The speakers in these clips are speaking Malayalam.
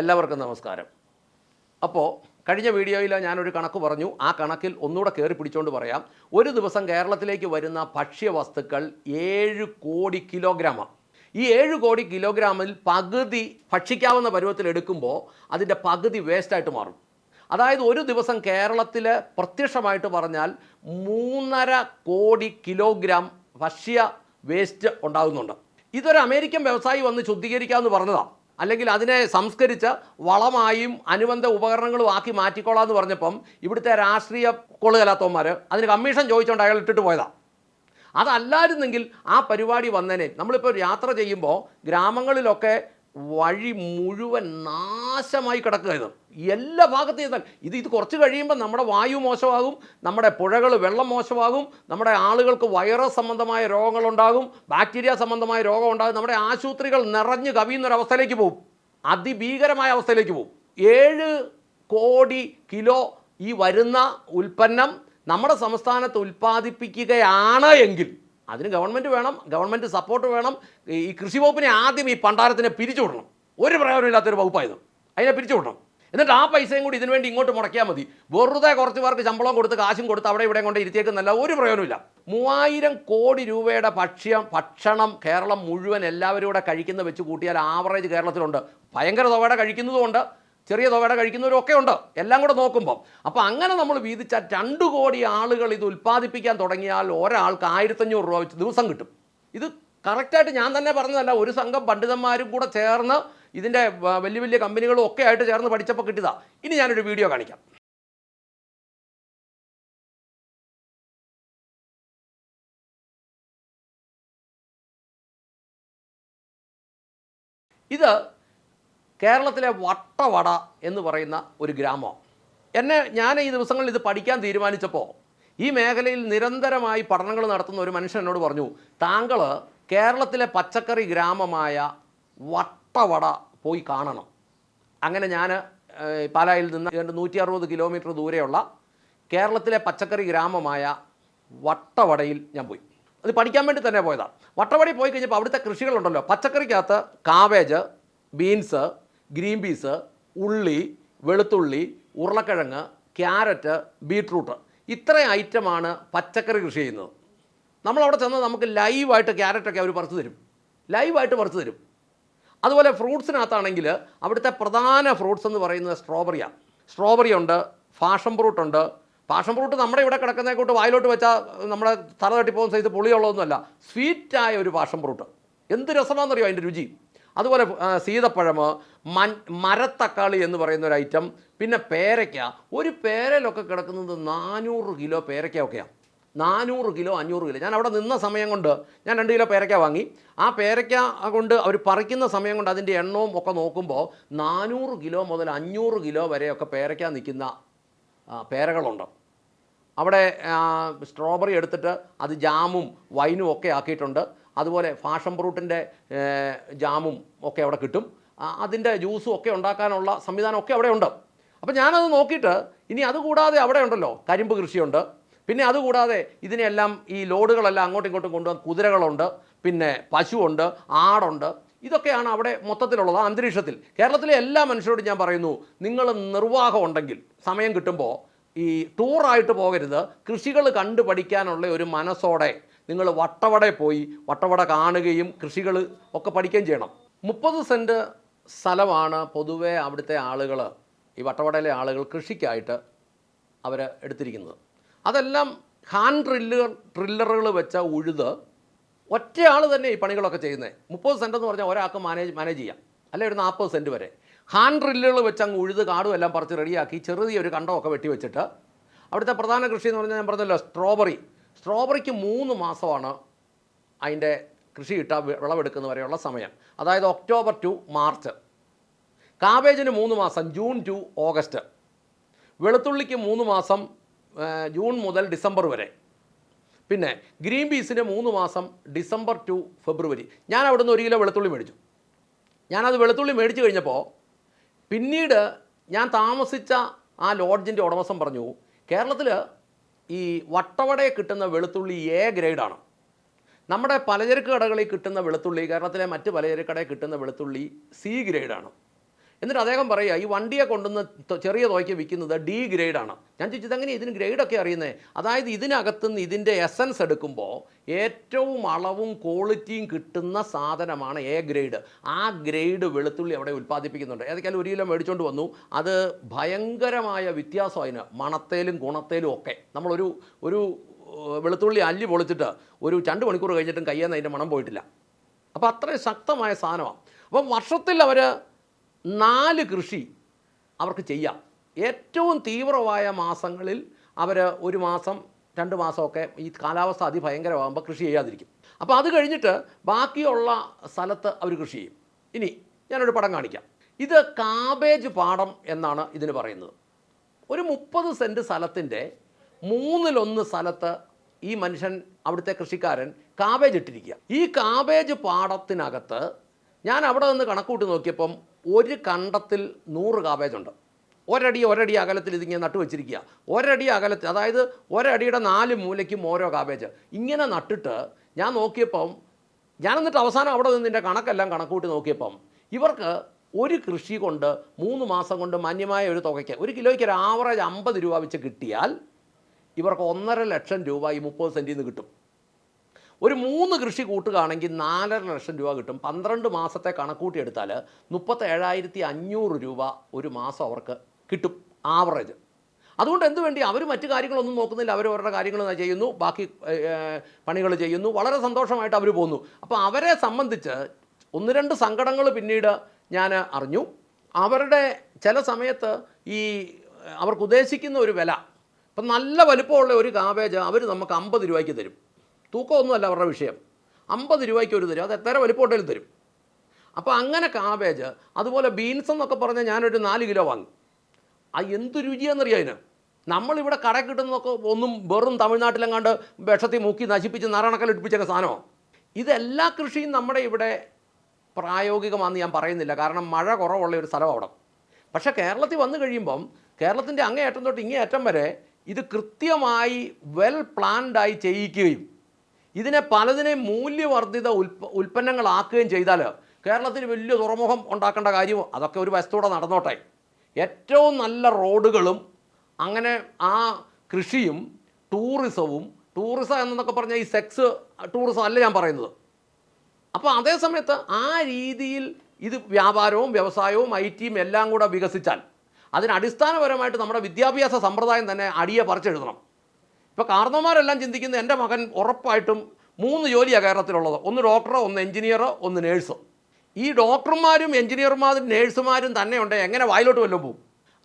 എല്ലാവർക്കും നമസ്കാരം. അപ്പോൾ കഴിഞ്ഞ വീഡിയോയിൽ ഞാനൊരു കണക്ക് പറഞ്ഞു. ആ കണക്കിൽ ഒന്നുകൂടെ കയറി പിടിച്ചുകൊണ്ട് പറയാം. ഒരു ദിവസം കേരളത്തിലേക്ക് വരുന്ന ഭക്ഷ്യവസ്തുക്കൾ ഏഴ് കോടി കിലോഗ്രാമാണ് ഈ ഏഴ് കോടി കിലോഗ്രാമിൽ പകുതി ഭക്ഷിക്കാവുന്ന പരുവത്തിൽ എടുക്കുമ്പോൾ അതിന്റെ പകുതി വേസ്റ്റായിട്ട് മാറും. അതായത് ഒരു ദിവസം കേരളത്തിൽ പ്രത്യക്ഷമായിട്ട് പറഞ്ഞാൽ മൂന്നര കോടി കിലോഗ്രാം ഭക്ഷ്യ വേസ്റ്റ് ഉണ്ടാകുന്നുണ്ട് ഇതൊരു അമേരിക്കൻ വ്യവസായി വന്ന് ശുദ്ധീകരിക്കാമെന്ന് പറഞ്ഞതാണ് അല്ലെങ്കിൽ അതിനെ സംസ്കരിച്ച് വളമായും അനുബന്ധ ഉപകരണങ്ങളും ആക്കി മാറ്റിക്കോളാം എന്ന് പറഞ്ഞപ്പം ഇവിടുത്തെ രാഷ്ട്രീയ കൊള്ളുകലാത്തവന്മാർ അതിന് കമ്മീഷൻ ചോദിച്ചുകൊണ്ട് അയാൾ ഇട്ടിട്ട് പോയതാണ് അതല്ലായിരുന്നെങ്കിൽ ആ പരിപാടി വന്നേനെ. നമ്മളിപ്പോൾ യാത്ര ചെയ്യുമ്പോൾ ഗ്രാമങ്ങളിലൊക്കെ വഴി മുഴുവൻ നാശമായി കിടക്കുക ഇത്. എല്ലാ ഭാഗത്തും ഇത് ഇത് കുറച്ച് കഴിയുമ്പോൾ നമ്മുടെ വായു മോശമാകും നമ്മുടെ പുഴകൾ വെള്ളം മോശമാകും നമ്മുടെ ആളുകൾക്ക് വൈറസ് സംബന്ധമായ രോഗങ്ങളുണ്ടാകും ബാക്ടീരിയ സംബന്ധമായ രോഗം ഉണ്ടാകും നമ്മുടെ ആശുപത്രികൾ നിറഞ്ഞു കവിയുന്നൊരവസ്ഥയിലേക്ക് പോകും അതിഭീകരമായ അവസ്ഥയിലേക്ക് പോകും ഏഴ് കോടി കിലോ ഈ വരുന്ന ഉൽപ്പന്നം നമ്മുടെ സംസ്ഥാനത്ത് ഉൽപ്പാദിപ്പിക്കുകയാണ് എങ്കിൽ അതിന് ഗവൺമെന്റ് വേണം ഗവൺമെന്റ് സപ്പോർട്ട് വേണം. ഈ കൃഷി വകുപ്പിനെ ആദ്യം ഈ പണ്ടാരത്തിനെ പിരിച്ചു വിടണം. ഒരു പ്രയോജനമില്ലാത്തൊരു വകുപ്പായത്. അതിനെ പിരിച്ചു വിടണം. എന്നിട്ട് ആ പൈസയും കൂടി ഇതിനു വേണ്ടി ഇങ്ങോട്ട് മുടക്കിയാൽ മതി. വെറുതെ കുറച്ച് പേർക്ക് ശമ്പളം കൊടുത്ത് കാശും കൊടുത്ത് അവിടെ ഇവിടെ കൊണ്ട് ഇരുത്തിയേക്കുന്നല്ല ഒരു പ്രയോജനമില്ല മൂവായിരം കോടി രൂപയുടെ ഭക്ഷ്യം ഭക്ഷണം കേരളം മുഴുവൻ എല്ലാവരും കൂടെ കഴിക്കുന്ന വെച്ച് കൂട്ടിയാൽ ആവറേജ് കേരളത്തിലുണ്ട്. ഭയങ്കര തുകയുടെ കഴിക്കുന്നതുമുണ്ട്. ചെറിയ തുകയുടെ കഴിക്കുന്നവരൊക്കെ ഉണ്ട്. എല്ലാം കൂടെ നോക്കുമ്പോൾ അപ്പോൾ അങ്ങനെ നമ്മൾ വീതിച്ചാൽ രണ്ട് കോടി ആളുകൾ ഇത് ഉൽപ്പാദിപ്പിക്കാൻ തുടങ്ങിയാൽ ഒരാൾക്ക് ആയിരത്തഞ്ഞൂറ് രൂപ വെച്ച് ദിവസം കിട്ടും. ഇത് കറക്റ്റായിട്ട് ഞാൻ തന്നെ പറഞ്ഞതല്ല ഒരു സംഘം പണ്ഡിതന്മാരും കൂടെ ചേർന്ന് ഇതിന്റെ വലിയ വലിയ കമ്പനികളും ഒക്കെ ആയിട്ട് ചേർന്ന് പഠിച്ചപ്പോൾ കിട്ടിയതാ. ഇനി ഞാനൊരു വീഡിയോ കാണിക്കാം. ഇത് കേരളത്തിലെ വട്ടവട എന്ന് പറയുന്ന ഒരു ഗ്രാമം. എന്നെ ഞാൻ ഈ ദിവസങ്ങളിൽ ഇത് പഠിക്കാൻ തീരുമാനിച്ചപ്പോൾ ഈ മേഖലയിൽ നിരന്തരമായി പഠനങ്ങൾ നടത്തുന്ന ഒരു മനുഷ്യൻ എന്നോട് പറഞ്ഞു താങ്കൾ കേരളത്തിലെ പച്ചക്കറി ഗ്രാമമായ വട്ടവട പോയി കാണണം. അങ്ങനെ ഞാൻ പാലായിൽ നിന്ന് നൂറ്റി അറുപത് കിലോമീറ്റർ ദൂരെയുള്ള കേരളത്തിലെ പച്ചക്കറി ഗ്രാമമായ വട്ടവടയിൽ ഞാൻ പോയി. അത് പഠിക്കാൻ വേണ്ടി തന്നെ പോയതാണ് വട്ടവടയിൽ പോയി കഴിഞ്ഞപ്പോൾ അവിടുത്തെ കൃഷികളുണ്ടല്ലോ. പച്ചക്കറിക്കകത്ത് കാവേജ് ബീൻസ് ഗ്രീൻ പീസ് ഉള്ളി വെളുത്തുള്ളി ഉരുളക്കിഴങ്ങ് ക്യാരറ്റ് ബീട്രൂട്ട്. ഇത്ര ഐറ്റമാണ് പച്ചക്കറി കൃഷി ചെയ്യുന്നത്. നമ്മളവിടെ ചെന്നാൽ നമുക്ക് ലൈവായിട്ട് ക്യാരറ്റൊക്കെ അവർ പറിച്ചു തരും. ലൈവായിട്ട് പറിച്ചു തരും. അതുപോലെ ഫ്രൂട്ട്സിനകത്താണെങ്കിൽ അവിടുത്തെ പ്രധാന ഫ്രൂട്ട്സ് എന്ന് പറയുന്നത് സ്ട്രോബെറിയാണ് സ്ട്രോബെറി ഉണ്ട് ഫാഷൻ ഫ്രൂട്ട് ഉണ്ട്. പാഷൻ ഫ്രൂട്ട് നമ്മുടെ ഇവിടെ കിടക്കുന്ന കൂട്ട് വായിലോട്ട് വെച്ചാൽ നമ്മുടെ തല തട്ടിപ്പോകുന്ന സൈസ് പുളിയുള്ളതൊന്നുമല്ല. സ്വീറ്റായ ഒരു പാഷൻ ഫ്രൂട്ട്. എന്ത് രസമാണെന്നറിയോ അതിന്റെ രുചി? അതുപോലെ സീതപ്പഴം മൺ മരത്തക്കാളി എന്ന് പറയുന്ന ഒരു ഐറ്റം പിന്നെ പേരയ്ക്ക. ഒരു പേരയിലൊക്കെ കിടക്കുന്നത് നാനൂറ് കിലോ പേരയ്ക്കയൊക്കെയാണ് നാനൂറ് കിലോ അഞ്ഞൂറ് കിലോ. ഞാൻ അവിടെ നിന്ന സമയം കൊണ്ട് ഞാൻ രണ്ട് കിലോ പേരയ്ക്ക വാങ്ങി. ആ പേരയ്ക്ക കൊണ്ട് അവർ പറിക്കുന്ന സമയം കൊണ്ട് അതിന്റെ എണ്ണവും ഒക്കെ നോക്കുമ്പോൾ നാനൂറ് കിലോ മുതൽ അഞ്ഞൂറ് കിലോ വരെയൊക്കെ പേരയ്ക്ക നിൽക്കുന്ന പേരകളുണ്ട്. അവിടെ സ്ട്രോബെറി എടുത്തിട്ട് അത് ജാമും വൈനും ഒക്കെ ആക്കിയിട്ടുണ്ട്. അതുപോലെ ഫാഷൻ ഫ്രൂട്ടിന്റെ ജാമും ഒക്കെ അവിടെ കിട്ടും. അതിന്റെ ജ്യൂസും ഒക്കെ ഉണ്ടാക്കാനുള്ള സംവിധാനം ഒക്കെ അവിടെ ഉണ്ട്. അപ്പോൾ ഞാനത് നോക്കിയിട്ട് ഇനി അതുകൂടാതെ അവിടെ ഉണ്ടല്ലോ കരിമ്പ് കൃഷിയുണ്ട്. പിന്നെ അതുകൂടാതെ ഇതിനെല്ലാം ഈ ലോഡുകളെല്ലാം അങ്ങോട്ടും ഇങ്ങോട്ടും കൊണ്ടുപോകാൻ കുതിരകളുണ്ട് പിന്നെ പശുവുണ്ട് ആടുണ്ട്. ഇതൊക്കെയാണ് അവിടെ മൊത്തത്തിലുള്ളത് അന്തരീക്ഷത്തിൽ. കേരളത്തിലെ എല്ലാ മനുഷ്യരോടും ഞാൻ പറയുന്നു നിങ്ങൾ നിർവാഹമുണ്ടെങ്കിൽ സമയം കിട്ടുമ്പോൾ ഈ ടൂറായിട്ട് പോകരുത്. കൃഷികൾ കണ്ടു പഠിക്കാനുള്ള ഒരു മനസ്സോടെ നിങ്ങൾ വട്ടവടെ പോയി വട്ടവട കാണുകയും കൃഷികൾ ഒക്കെ പഠിക്കുകയും ചെയ്യണം. മുപ്പത് സെന്റ് സ്ഥലമാണ് പൊതുവേ അവിടുത്തെ ആളുകൾ ഈ വട്ടവടയിലെ ആളുകൾ കൃഷിക്കായിട്ട് അവർ എടുത്തിരിക്കുന്നത്. അതെല്ലാം ഹാൻഡ് ഡ്രില്ലുകൾ ഡ്രില്ലറുകൾ വെച്ച ഉഴുത് ഒറ്റയാൾ തന്നെ ഈ പണികളൊക്കെ ചെയ്യുന്നത്. മുപ്പത് സെന്റ് എന്ന് പറഞ്ഞാൽ ഒരാൾക്ക് മാനേജ് മാനേജ് ചെയ്യാം. അല്ലെ ഒരു നാൽപ്പത് സെന്റ് വരെ. ഹാൻഡ് ഡ്രില്ലുകൾ വെച്ച് അങ്ങ് ഉഴുത് കാടും എല്ലാം പറിച്ച് റെഡിയാക്കി ചെറിയ ഒരു കണ്ടമൊക്കെ വെട്ടി വെച്ചിട്ട് അവിടുത്തെ പ്രധാന കൃഷി എന്ന് പറഞ്ഞാൽ ഞാൻ പറഞ്ഞല്ലോ സ്ട്രോബെറി. സ്ട്രോബെറിക്ക് മൂന്ന് മാസമാണ് അതിന്റെ കൃഷി ഇട്ട വിളവെടുക്കുന്ന വരെയുള്ള സമയം. അതായത് ഒക്ടോബർ ടു മാർച്ച്. കാബേജിന് മൂന്ന് മാസം ജൂൺ ടു ഓഗസ്റ്റ്. വെളുത്തുള്ളിക്ക് മൂന്ന് മാസം ജൂൺ മുതൽ ഡിസംബർ വരെ. പിന്നെ ഗ്രീൻ പീസിന് മൂന്ന് മാസം ഡിസംബർ ടു ഫെബ്രുവരി. ഞാൻ അവിടുന്ന് ഒരു കിലോ വെളുത്തുള്ളി മേടിച്ചു. ഞാനത് വെളുത്തുള്ളി മേടിച്ചു കഴിഞ്ഞപ്പോൾ പിന്നീട് ഞാൻ താമസിച്ച ആ ലോഡ്ജിന്റെ ഉടമസ്ഥൻ പറഞ്ഞു കേരളത്തിൽ ഈ വട്ടവടയെ കിട്ടുന്ന വെളുത്തുള്ളി എ ഗ്രേഡാണ് നമ്മുടെ പലചരക്ക് കടകളിൽ കിട്ടുന്ന വെളുത്തുള്ളി കേരളത്തിലെ മറ്റ് പലചരക്ക് കടയിൽ കിട്ടുന്ന വെളുത്തുള്ളി സി ഗ്രേഡാണ് എന്നിട്ട് അദ്ദേഹം പറയുക ഈ വണ്ടിയെ കൊണ്ടുവന്ന് ചെറിയ തുകയ്ക്ക് വിൽക്കുന്നത് ഡി ഗ്രേഡാണ് ഞാൻ ചോദിച്ചത് എങ്ങനെയാണ് ഇതിന് ഗ്രേഡൊക്കെ അറിയുന്നത് അതായത് ഇതിനകത്തുനിന്ന് ഇതിന്റെ എസൻസ് എടുക്കുമ്പോൾ ഏറ്റവും അളവും ക്വാളിറ്റിയും കിട്ടുന്ന സാധനമാണ് എ ഗ്രേഡ് ആ ഗ്രേഡ് വെളുത്തുള്ളി അവിടെ ഉൽപ്പാദിപ്പിക്കുന്നുണ്ട്. ഏതൊക്കെയാലും ഒരു കിലോ മേടിച്ചുകൊണ്ട് വന്നു. അത് ഭയങ്കരമായ വ്യത്യാസം അതിന്. മണത്തേലും ഗുണത്തേലും ഒക്കെ. നമ്മളൊരു ഒരു വെളുത്തുള്ളി അല്ലി പൊളിച്ചിട്ട് ഒരു രണ്ട് മണിക്കൂർ കഴിഞ്ഞിട്ടും കയ്യിൽ നിന്ന് അതിന്റെ മണം പോയിട്ടില്ല. അപ്പോൾ അത്രയും ശക്തമായ സാധനമാണ്. അപ്പം വർഷത്തിൽ അവർ നാല് കൃഷി അവർക്ക് ചെയ്യാം. ഏറ്റവും തീവ്രമായ മാസങ്ങളിൽ അവർ ഒരു മാസം രണ്ട് മാസമൊക്കെ ഈ കാലാവസ്ഥ അതിഭയങ്കരമാകുമ്പോൾ കൃഷി ചെയ്യാതിരിക്കും. അപ്പോൾ അത് കഴിഞ്ഞിട്ട് ബാക്കിയുള്ള സ്ഥലത്ത് അവർ കൃഷി ചെയ്യും. ഇനി ഞാനൊരു പടം കാണിക്കാം. ഇത് കാബേജ് പാടം എന്നാണ് ഇതിന് പറയുന്നത്. ഒരു മുപ്പത് സെന്റ് സ്ഥലത്തിന്റെ മൂന്നിലൊന്ന് സ്ഥലത്ത് ഈ മനുഷ്യൻ അവിടുത്തെ കൃഷിക്കാരൻ കാബേജ് ഇട്ടിരിക്കുക. ഈ കാബേജ് പാടത്തിനകത്ത് ഞാൻ അവിടെ നിന്ന് കണക്കൂട്ടി നോക്കിയപ്പം ഒരു കണ്ടത്തിൽ നൂറ് കാബേജ് ഉണ്ട്. ഒരടി ഒരടി അകലത്തിൽ ഇതിങ്ങനെ നട്ടു വെച്ചിരിക്കുക. ഒരടി അകലത്തിൽ അതായത് ഒരടിയുടെ നാല് മൂലയ്ക്കും ഓരോ കാബേജ്. ഇങ്ങനെ നട്ടിട്ട് ഞാൻ നോക്കിയപ്പം ഞാൻ എന്നിട്ട് അവസാനം അവിടെ നിന്നിന്റെ കണക്കെല്ലാം കണക്കൂട്ടി നോക്കിയപ്പം ഇവർക്ക് ഒരു കൃഷി കൊണ്ട് മൂന്ന് മാസം കൊണ്ട് മാന്യമായ ഒരു തുകയ്ക്ക് ഒരു കിലോയ്ക്ക് ഒരു ആവറേജ് അമ്പത് രൂപ വെച്ച് കിട്ടിയാൽ ഇവർക്ക് ഒന്നര ലക്ഷം രൂപ ഈ മുപ്പത് സെന്റിൽ നിന്ന് കിട്ടും. ഒരു മൂന്ന് കൃഷി കൂട്ടുകയാണെങ്കിൽ നാലര ലക്ഷം രൂപ കിട്ടും. പന്ത്രണ്ട് മാസത്തെ കണക്കൂട്ടിയെടുത്താൽ മുപ്പത്തേഴായിരത്തി അഞ്ഞൂറ് രൂപ ഒരു മാസം അവർക്ക് കിട്ടും ആവറേജ്. അതുകൊണ്ട് എന്ത് വേണ്ടി? അവർ മറ്റു കാര്യങ്ങളൊന്നും നോക്കുന്നില്ല. അവർ അവരുടെ കാര്യങ്ങൾ ചെയ്യുന്നു. ബാക്കി പണികൾ ചെയ്യുന്നു. വളരെ സന്തോഷമായിട്ട് അവർ പോകുന്നു അപ്പോൾ അവരെ സംബന്ധിച്ച് ഒന്ന് രണ്ട് സങ്കടങ്ങൾ പിന്നീട് ഞാൻ അറിഞ്ഞു. അവരുടെ ചില സമയത്ത് ഈ അവർക്ക് ഉദ്ദേശിക്കുന്ന ഒരു വില. ഇപ്പം നല്ല വലുപ്പമുള്ള ഒരു കാബേജ് അവർ നമുക്ക് അമ്പത് രൂപയ്ക്ക് തരും. തൂക്കമൊന്നുമല്ല അവരുടെ വിഷയം. അമ്പത് രൂപയ്ക്ക് ഒരു തരും അത് എത്ര വലിപ്പോട്ടേലും തരും. അപ്പോൾ അങ്ങനെ കാബേജ് അതുപോലെ ബീൻസ് എന്നൊക്കെ പറഞ്ഞാൽ ഞാനൊരു നാല് കിലോ വാങ്ങി. ആ എന്ത് രുചിയാണെന്നറിയാം അതിന്? നമ്മളിവിടെ കട കിട്ടുന്നതൊക്കെ ഒന്നും വെറും തമിഴ്നാട്ടിലെങ്ങാണ്ട് വിഷത്തിൽ മുക്കി നശിപ്പിച്ച് നറണക്കൽ ഇടിപ്പിച്ചൊക്കെ സാധനമോ ഇതെല്ലാ കൃഷിയും നമ്മുടെ ഇവിടെ പ്രായോഗികമാണെന്ന് ഞാൻ പറയുന്നില്ല. കാരണം മഴ കുറവുള്ള ഒരു സ്ഥലം അവിടെ. പക്ഷേ കേരളത്തിൽ വന്നു കഴിയുമ്പം കേരളത്തിന്റെ അങ്ങേയറ്റം തൊട്ട് ഇങ്ങേയറ്റം വരെ ഇത് കൃത്യമായി വെൽ പ്ലാൻഡായി ചെയ്യിക്കുകയും ഇതിനെ പലതിനെയും മൂല്യവർദ്ധിത ഉൽപ്പ ഉൽപ്പന്നങ്ങളാക്കുകയും ചെയ്താൽ കേരളത്തിൽ വലിയ തുറമുഖം ഉണ്ടാക്കേണ്ട കാര്യവും അതൊക്കെ ഒരു വശത്തൂടെ നടന്നോട്ടെ. ഏറ്റവും നല്ല റോഡുകളും അങ്ങനെ ആ കൃഷിയും ടൂറിസവും ടൂറിസം എന്നൊക്കെ പറഞ്ഞാൽ ഈ സെക്സ് ടൂറിസം അല്ല ഞാൻ പറയുന്നത്. അപ്പോൾ അതേ സമയത്ത് ആ രീതിയിൽ ഇത് വ്യാപാരവും വ്യവസായവും ഐ ടിയും എല്ലാം കൂടെ വികസിച്ചാൽ അതിന് അടിസ്ഥാനപരമായിട്ട് നമ്മുടെ വിദ്യാഭ്യാസ സമ്പ്രദായം തന്നെ അടിയെ പറിച്ചെഴുതണം. ഇപ്പോൾ കാർന്നോമാരെല്ലാം ചിന്തിക്കുന്നത് എന്റെ മകൻ ഉറപ്പായിട്ടും മൂന്ന് ജോലിയാണ് കേരളത്തിലുള്ളത്. ഒന്ന് ഡോക്ടറോ ഒന്ന് എഞ്ചിനീയറോ ഒന്ന് നേഴ്സോ. ഈ ഡോക്ടർമാരും എഞ്ചിനീയർമാരും നേഴ്സുമാരും തന്നെ ഉണ്ട് എങ്ങനെ വായിലോട്ട് വല്ലതും പോകും?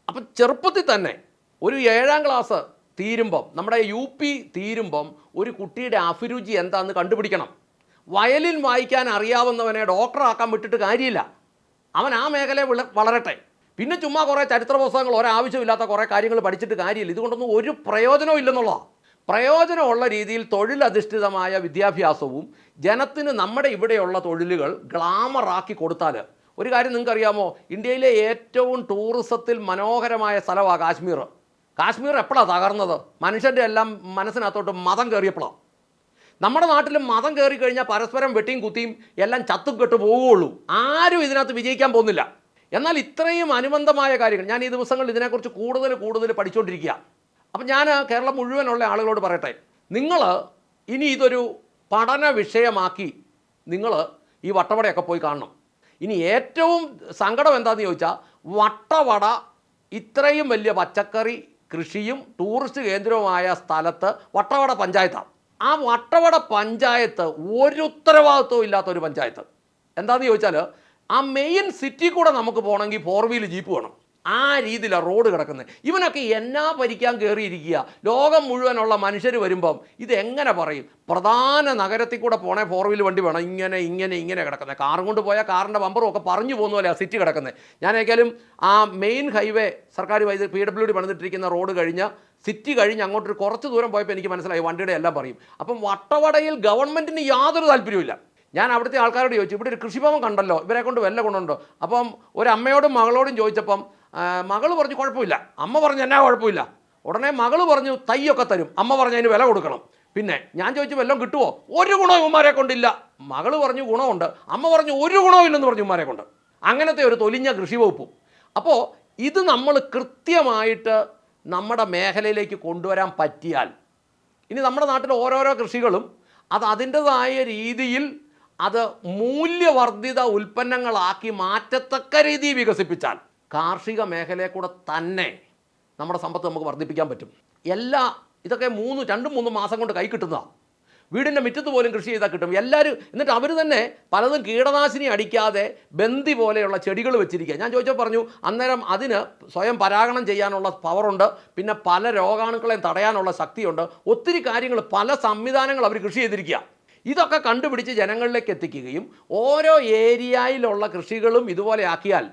അപ്പം ചെറുപ്പത്തിൽ തന്നെ ഒരു ഏഴാം ക്ലാസ് തീരുമ്പം നമ്മുടെ യു പി തീരുമ്പം ഒരു കുട്ടിയുടെ അഭിരുചി എന്താണെന്ന് കണ്ടുപിടിക്കണം. വയലിൻ വായിക്കാൻ അറിയാവുന്നവനെ ഡോക്ടറാക്കാൻ വിട്ടിട്ട് കാര്യമില്ല. അവൻ ആ മേഖലയെ വിള വളരട്ടെ. പിന്നെ ചുമ്മാ കുറേ ചരിത്ര പുസ്തകങ്ങൾ ഒരാവശ്യമില്ലാത്ത കുറേ കാര്യങ്ങൾ പഠിച്ചിട്ട് കാര്യമില്ല. ഇതുകൊണ്ടൊന്നും ഒരു പ്രയോജനവും ഇല്ലെന്നുള്ളതാണ് പ്രയോജനമുള്ള രീതിയിൽ തൊഴിലധിഷ്ഠിതമായ വിദ്യാഭ്യാസവും ജനത്തിന് നമ്മുടെ ഇവിടെയുള്ള തൊഴിലുകൾ ഗ്ലാമറാക്കി കൊടുത്താൽ ഒരു കാര്യം നിങ്ങൾക്കറിയാമോ? ഇന്ത്യയിലെ ഏറ്റവും ടൂറിസത്തിൽ മനോഹരമായ സ്ഥലമാണ് കാശ്മീർ. കാശ്മീർ എപ്പോഴാണ് തകർന്നത്? മനുഷ്യന്റെ എല്ലാം മനസ്സിനകത്തോട്ട് മതം കയറിയപ്പോഴാണ് നമ്മുടെ നാട്ടിലും മതം കയറി കഴിഞ്ഞാൽ പരസ്പരം വെട്ടിയും കുത്തിയും എല്ലാം ചത്തും കെട്ട് പോവുകയുള്ളൂ. ആരും ഇതിനകത്ത് വിജയിക്കാൻ പോകുന്നില്ല. എന്നാൽ ഇത്രയും അനുബന്ധമായ കാര്യങ്ങൾ ഞാൻ ഈ ദിവസങ്ങളിൽ ഇതിനെക്കുറിച്ച് കൂടുതൽ കൂടുതൽ പഠിച്ചുകൊണ്ടിരിക്കുക അപ്പം ഞാൻ കേരളം മുഴുവനുള്ള ആളുകളോട് പറയട്ടെ. നിങ്ങൾ ഇനി ഇതൊരു പഠന വിഷയമാക്കി നിങ്ങൾ ഈ വട്ടവടയൊക്കെ പോയി കാണണം. ഇനി ഏറ്റവും സങ്കടം എന്താണെന്ന് ചോദിച്ചാൽ വട്ടവട ഇത്രയും വലിയ പച്ചക്കറി കൃഷിയും ടൂറിസ്റ്റ് കേന്ദ്രവുമായ സ്ഥലത്ത് വട്ടവട പഞ്ചായത്താണ്. ആ വട്ടവട പഞ്ചായത്ത് ഒരു ഉത്തരവാദിത്വവും ഇല്ലാത്ത ഒരു പഞ്ചായത്ത്. എന്താണെന്ന് ചോദിച്ചാൽ ആ മെയിൻ സിറ്റി കൂടെ നമുക്ക് പോകണമെങ്കിൽ ഫോർ വീൽ ജീപ്പ് വേണം. ആ രീതിയിലാണ് റോഡ് കിടക്കുന്നത്. ഇവനൊക്കെ എന്നാ ഭരിക്കാൻ കയറിയിരിക്കുക ലോകം മുഴുവനുള്ള മനുഷ്യർ വരുമ്പം ഇത് എങ്ങനെ പറയും? പ്രധാന നഗരത്തിൽ കൂടെ പോണേ ഫോർ വീൽ വണ്ടി വേണം. ഇങ്ങനെ ഇങ്ങനെ ഇങ്ങനെ കിടക്കുന്നത്. കാറും കൊണ്ട് പോയാൽ കാറിന്റെ ബമ്പറും ഒക്കെ പറഞ്ഞു പോകുന്ന പോലെ സിറ്റി കിടക്കുന്നത്. ഞാൻ ഏക്കാലും ആ മെയിൻ ഹൈവേ സർക്കാർ വൈദ്യുതി പി ഡബ്ല്യു ഡി പണിതിട്ടിരിക്കുന്ന റോഡ് കഴിഞ്ഞ് സിറ്റി കഴിഞ്ഞ് അങ്ങോട്ടൊരു കുറച്ച് ദൂരം പോയപ്പോൾ എനിക്ക് മനസ്സിലായി. വണ്ടിയുടെ എല്ലാം പറയും. അപ്പം വട്ടവടയിൽ ഗവൺമെന്റിന് യാതൊരു താല്പര്യമില്ല ഞാൻ അവിടുത്തെ ആൾക്കാരോട് ചോദിച്ചു ഇവിടെ ഒരു കൃഷിഭവൻ കണ്ടല്ലോ? ഇവരെ കൊണ്ട് വല്ല ഗുണമുണ്ടോ? അപ്പം ഒരു അമ്മയോടും മകളോടും ചോദിച്ചപ്പം ആ, മകൾ പറഞ്ഞു കുഴപ്പമില്ല. അമ്മ പറഞ്ഞു എന്നാ കുഴപ്പമില്ല. ഉടനെ മകൾ പറഞ്ഞു തൈയൊക്കെ തരും. അമ്മ പറഞ്ഞു അതിന് വില കൊടുക്കണം. പിന്നെ ഞാൻ ചോദിച്ചു വല്ലതും കിട്ടുമോ ഒരു ഗുണവും ഇവന്മാരെ കൊണ്ടില്ല. മകൾ പറഞ്ഞു ഗുണമുണ്ട്. അമ്മ പറഞ്ഞു ഒരു ഗുണവും ഇല്ലെന്ന് പറഞ്ഞു ഇവന്മാരെ കൊണ്ട്. അങ്ങനത്തെ ഒരു തൊലിഞ്ഞ കൃഷി വകുപ്പും. അപ്പോൾ ഇത് നമ്മൾ കൃത്യമായിട്ട് നമ്മുടെ മേഖലയിലേക്ക് കൊണ്ടുവരാൻ പറ്റിയാൽ ഇനി നമ്മുടെ നാട്ടിലെ ഓരോരോ കൃഷികളും അത് അതിന്റെതായ രീതിയിൽ അത് മൂല്യവർദ്ധിത ഉൽപ്പന്നങ്ങളാക്കി മാറ്റത്തക്ക രീതിയിൽ വികസിപ്പിച്ചാൽ കാർഷിക മേഖലയെ കൂടെ തന്നെ നമ്മുടെ സമ്പത്ത് നമുക്ക് വർദ്ധിപ്പിക്കാൻ പറ്റും. എല്ലാ ഇതൊക്കെ മൂന്ന് രണ്ടും മൂന്നും മാസം കൊണ്ട് കൈ കിട്ടുന്നതാണ് വീടിന്റെ മുറ്റത്ത് പോലും കൃഷി ചെയ്താൽ കിട്ടും. എല്ലാവരും എന്നിട്ട് അവർ തന്നെ പലതും കീടനാശിനി അടിക്കാതെ ബന്ദി പോലെയുള്ള ചെടികൾ വെച്ചിരിക്കുക. ഞാൻ ചോദിച്ചാൽ പറഞ്ഞു അന്നേരം അതിന് സ്വയം പരാഗണം ചെയ്യാനുള്ള പവറുണ്ട് പിന്നെ പല രോഗാണുക്കളെയും തടയാനുള്ള ശക്തിയുണ്ട്. ഒത്തിരി കാര്യങ്ങൾ പല സംവിധാനങ്ങൾ അവർ കൃഷി ചെയ്തിരിക്കുക. ഇതൊക്കെ കണ്ടുപിടിച്ച് ജനങ്ങളിലേക്ക് എത്തിക്കുകയും ഓരോ ഏരിയയിലുള്ള കൃഷികളും ഇതുപോലെ ആക്കിയാൽ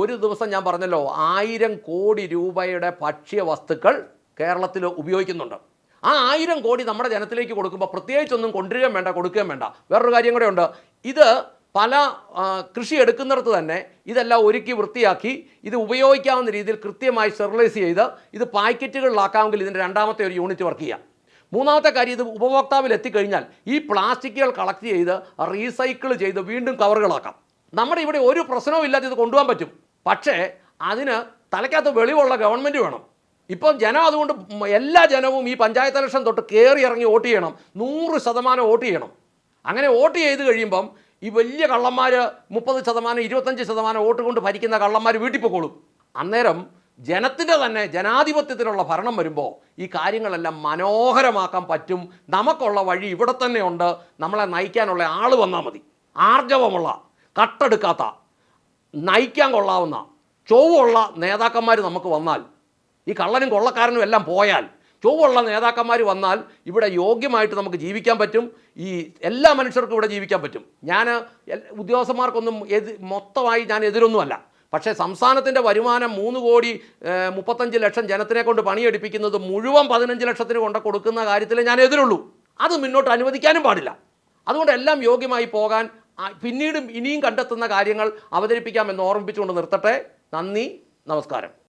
ഒരു ദിവസം ഞാൻ പറഞ്ഞല്ലോ ആയിരം കോടി രൂപയുടെ ഭക്ഷ്യ വസ്തുക്കൾ കേരളത്തിൽ ഉപയോഗിക്കുന്നുണ്ട്. ആ ആയിരം കോടി നമ്മുടെ ജനത്തിലേക്ക് കൊടുക്കുമ്പോൾ പ്രത്യേകിച്ചൊന്നും കൊണ്ടുവരികയും വേണ്ട കൊടുക്കുകയും വേണ്ട. വേറൊരു കാര്യം കൂടെ ഉണ്ട്. ഇത് പല കൃഷി എടുക്കുന്നിടത്ത് തന്നെ ഇതെല്ലാം ഒരുക്കി വൃത്തിയാക്കി ഇത് ഉപയോഗിക്കാവുന്ന രീതിയിൽ കൃത്യമായി സ്റ്റെറിലൈസ് ചെയ്ത് ഇത് പാക്കറ്റുകളിലാക്കാമെങ്കിൽ ഇതിന്റെ രണ്ടാമത്തെ ഒരു യൂണിറ്റ് വർക്ക് ചെയ്യാം. മൂന്നാമത്തെ കാര്യം ഇത് ഉപഭോക്താവിൽ എത്തിക്കഴിഞ്ഞാൽ ഈ പ്ലാസ്റ്റിക്കുകൾ കളക്ട് ചെയ്ത് റീസൈക്കിൾ ചെയ്ത് വീണ്ടും കവറുകളാക്കാം. നമ്മുടെ ഇവിടെ ഒരു പ്രശ്നവും ഇല്ലാതെ ഇത് കൊണ്ടുപോകാൻ പറ്റും. പക്ഷേ അതിന് തലയ്ക്കകത്ത് വെളിവുള്ള ഗവൺമെന്റ് വേണം. ഇപ്പം ജനം അതുകൊണ്ട് എല്ലാ ജനവും ഈ പഞ്ചായത്ത് ഇലക്ഷൻ തൊട്ട് കയറി ഇറങ്ങി വോട്ട് ചെയ്യണം. നൂറ് ശതമാനം വോട്ട് ചെയ്യണം. അങ്ങനെ വോട്ട് ചെയ്ത് കഴിയുമ്പം ഈ വലിയ കള്ളന്മാർ മുപ്പത് ശതമാനം ഇരുപത്തഞ്ച് ശതമാനം വോട്ട് കൊണ്ട് ഭരിക്കുന്ന കള്ളന്മാർ വീട്ടിൽ പോയിക്കോളും അന്നേരം ജനത്തിന്റെ തന്നെ ജനാധിപത്യത്തിനുള്ള ഭരണം വരുമ്പോൾ ഈ കാര്യങ്ങളെല്ലാം മനോഹരമാക്കാൻ പറ്റും. നമുക്കുള്ള വഴി ഇവിടെ തന്നെ ഉണ്ട്. നമ്മളെ നയിക്കാനുള്ള ആൾ വന്നാൽ മതി. ആർജവമുള്ള കട്ടെടുക്കാത്ത നയിക്കാൻ കൊള്ളാവുന്ന ചൊവ്വുള്ള നേതാക്കന്മാർ നമുക്ക് വന്നാൽ ഈ കള്ളനും കൊള്ളക്കാരനും എല്ലാം പോയാൽ ചൊവ്വുള്ള നേതാക്കന്മാർ വന്നാൽ ഇവിടെ യോഗ്യമായിട്ട് നമുക്ക് ജീവിക്കാൻ പറ്റും. ഈ എല്ലാ മനുഷ്യർക്കും ഇവിടെ ജീവിക്കാൻ പറ്റും. ഞാൻ ഉദ്യോഗസ്ഥന്മാർക്കൊന്നും എതി മൊത്തമായി ഞാൻ എതിരൊന്നുമല്ല. പക്ഷേ സംസ്ഥാനത്തിന്റെ വരുമാനം മൂന്ന് കോടി മുപ്പത്തഞ്ച് ലക്ഷം ജനത്തിനെ കൊണ്ട് പണിയെടുപ്പിക്കുന്നത് മുഴുവൻ പതിനഞ്ച് ലക്ഷത്തിന് കൊണ്ട് കൊടുക്കുന്ന കാര്യത്തിൽ ഞാൻ എതിരുള്ളൂ. അത് മുന്നോട്ട് അനുവദിക്കാനും പാടില്ല. അതുകൊണ്ട് എല്ലാം യോഗ്യമായി പോകാൻ പിന്നീടും ഇനിയും കണ്ടെത്തുന്ന കാര്യങ്ങൾ അവതരിപ്പിക്കാമെന്ന് ഓർമ്മിപ്പിച്ചുകൊണ്ട് നിർത്തട്ടെ. നന്ദി നമസ്കാരം.